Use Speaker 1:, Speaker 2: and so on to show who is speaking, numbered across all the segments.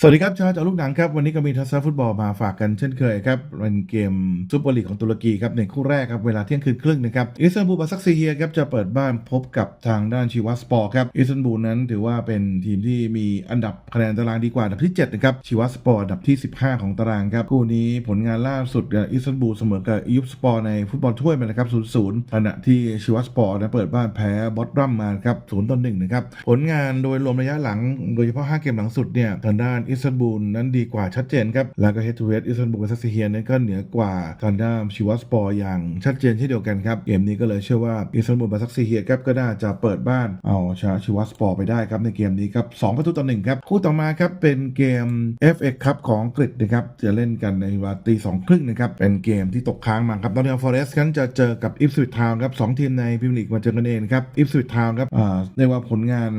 Speaker 1: สวัสดีครับชาวจากลูกหนังครับ วันนี้ก็มีทัศน์ฟุตบอลมาฝากกันเช่นเคยครับเป็นเกมซุปเปอร์ลีกของตุรกีครับในคู่แรกครับ เวลาเที่ยงคืนครึ่งนะครับอิสตันบูลบาซักซีเฮียครับจะเปิดบ้านพบกับทางด้านชีวัสปอร์ครับอิสตันบูลนั้นถือว่าเป็นทีมที่มีอันดับคะแนนตารางดีกว่าอันดับที่7นะครับชีวัสปอร์อันดับที่ 15 ของตารางครับคู่นี้ผลงานล่าสุดอิสตันบูลเสมอกับอิยุปสปอร์ในฟุตบอลถ้วยมานะครับ0-0ขณะที่ชีวัสปอร์นะเปิดบ้านแพ้บอตรัมมาครับ0-1นะครับผลงานโดยรวมระยะหลัง โดยเฉพาะ5เกมหลังสุดเนี่ยทางด้านอิสตันบูลนั้นดีกว่าชัดเจนครับ แล้วก็เฮดทูเฮดอิสตันบูลกับซักซีเฮียนั้นก็เหนือกว่าทางด้านชิวัสปอร์อย่างชัดเจนเช่นเดียวกันครับ เกมนี้ก็เลยเชื่อว่าอิสตันบูลกับซักซีเฮียครับก็น่าจะเปิดบ้านเอาชนะชิวัสปอร์ไปได้ครับในเกมนี้ครับ2ประตูต่อหนึ่งครับ คู่ต่อมาครับเป็นเกม FA ครับของอังกฤษนะครับจะเล่นกันในเวลาตีสองครึ่งนะครับเป็นเกมที่ตกค้างมาครับนอตติงแฮมฟอเรสต์กันจะเจอกับอิฟสวิตทาวน์ครับสองทีมในพรีเมียร์ลีกมาเจอกันเองครับอิฟสวิตทาวน์ครับอ่าเรียกว่าผลงาน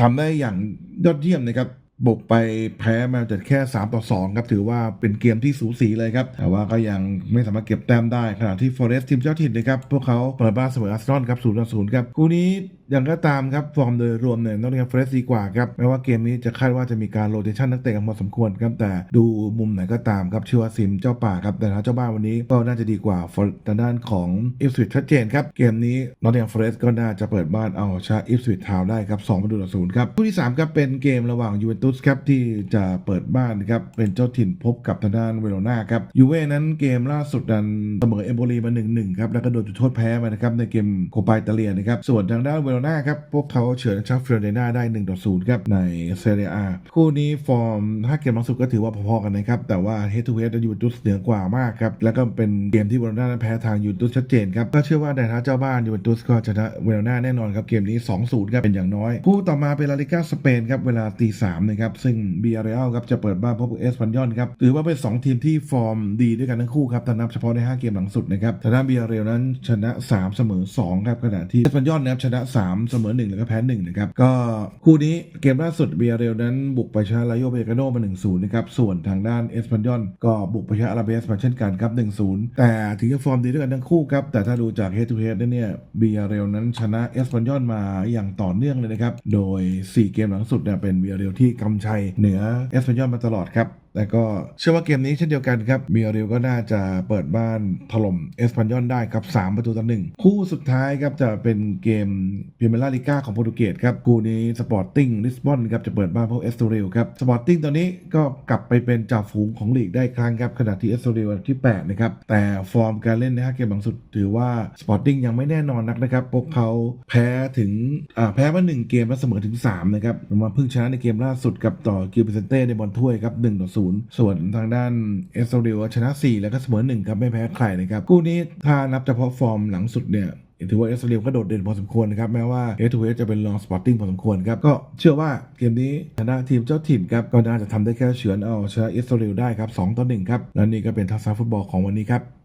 Speaker 1: ทำได้อย่างยอดเยี่ยมนะครับ บุกไปแพ้มาแต่แค่ 3 ต่อ 2 ครับ ถือว่าเป็นเกมที่สูสีเลยครับ แต่ว่าก็ยังไม่สามารถเก็บแต้มได้ ขณะที่ฟอเรสต์ทีมเจ้าถิ่นนะครับ พวกเขาเปิดบ้านเสมออาร์เซนอลครับศูนย์ต่อศูนย์ครับ คู่นี้ อยังก็ตามครับฟอร์มโดยรวมเนี่ยนอตติงแฮมฟอเรสต์ดีกว่าครับแม้ว่าเกมนี้จะคาดว่าจะมีการโรเตชันนักเตะกันพอสมควรครับแต่ดูมุมไหนก็ตามครับเชื่อว่าซิมเจ้าป่าครับแต่ถ้าเจ้าบ้านวันนี้ก็น่าจะดีกว่าทางด้านของอิฟสวิตชัดเจนครับเกมนี้นอตติงแฮมฟอเรสต์ก็น่าจะเปิดบ้านเอาชนะอิฟสวิตทาวได้ครับ2ประตูต่อ0ครับคู่ที่สามครับเป็นเกมระหว่างยูเวนตุสครับที่จะเปิดบ้านนะครับเป็นเจ้าถิ่นพบกับทางด้านเวโรนาครับยูเว่นั้นเกมล่าสุดนั้นเสมอเอมโบลีมา1-1ครับแล้วก็โดนจุดโทษแพ้มานะครับในเกมโคปาอิตาเลียนะครับส่วนทางด้านเวโรนาครับ พวกเขาเฉือนชาฟิโรเดนาได้1ต่อ0ครับ ในเซเรียอาคู่นี้ฟอร์มถ้าเกมล่าสุดก็ถือว่าพอๆกันนะครับ แต่ว่าเฮดทูเฮดยูตุสเหนือกว่ามากครับ แล้วก็เป็นเกมที่เวโรนาแพ้ทางยูตุสชัดเจนครับ ก็เชื่อว่าในฐานะเจ้าบ้านยูเวนตุสก็ชนะเวโรนาแน่นอนครับ เกมนี้ 2-0ครับเป็นอย่างน้อย คู่ต่อมาเป็นลาลิก้าสเปนครับเวลาตีสามนะครับซึ่งเบียร์เรลครับจะเปิดบ้านพบกับเอสปันยอนครับถือว่าเป็น 2 ทีมที่ฟอร์มดีด้วยกันทั้งคู่ครับถ้านับเฉพาะใน 5 เกมหลังสุดนะครับทางด้านเบียร์เรลนั้นชนะ 3 เสมอ2ครับขณะที่เอสปันยอนนะครับชนะ 3เสมอ1แล้วก็แพ้1นะครับก็คู่นี้เกมล่าสุดเบียเรลนั้นบุกไปชนะลาโยเบกาโนมา1-0นะครับส่วนทางด้านเอสปันยอนก็บุกไปชนะอาราเบสมาเช่นกันครับ1-0 แต่ถึงจะฟอร์มดีด้วยกันทั้งคู่ครับแต่ถ้าดูจากเฮดทูเฮดเนี่ยเบียเรลนั้นชนะเอสปันยอนมาอย่างต่อเนื่องเลยนะครับโดย 4 เกมหลังสุดเนี่ยเป็นเบียเรลที่กำชัยเหนือเอสปันยอนมาตลอดครับแต่ก็เชื่อว่าเกมนี้เช่นเดียวกันครับเบียริลก็น่าจะเปิดบ้านถล่มเอสปันยอนได้ครับ 3 ประตูต่อหนึ่งคู่สุดท้ายครับจะเป็นเกมพรีเมียร์ลีกาของโปรตุเกสครับคู่นี้สปอร์ติ้งลิสบอนครับจะเปิดบ้านพบเอสโตเรลครับสปอร์ติ้งตอนนี้ก็กลับไปเป็นจ่าฝูงของลีกได้ครั้งครับขณะที่เอสโตเรลที่ 8 นะครับ แต่ฟอร์มการเล่นใน5เกมหลังสุด ถือว่าสปอร์ติ้งยังไม่แน่นอนนักนะครับพวกเขาแพ้ถึงอ่าแพ้มา1เกมและเสมอถึง3นะครับมาเพิ่งชนะในเกมล่าสุดกับต่อกิลเปเซนเต้ในบอลถ้วยครับ1ต่อ0 ส่วนทางด้านเอสโตเรลชนะ 4 แล้วก็เสมอ1ครับไม่แพ้ใครนะครับคู่นี้ถ้านับเฉพาะฟอร์มหลังสุดเนี่ยถือว่าเอสเรียมก็โดดเด่นพอสมควรนะครับแม้ว่าเอทูเอจะเป็นรองสปอร์ติ้งพอสมควรครับก็เชื่อว่าเกมนี้ชนะทีมเจ้าถิ่นครับก็น่าจะทำได้แค่เฉือนเอาชนะเอสเรียได้ครับ2ต่อ1ครับและนี่ก็เป็นทัศนฟุตบอลของวันนี้ครับ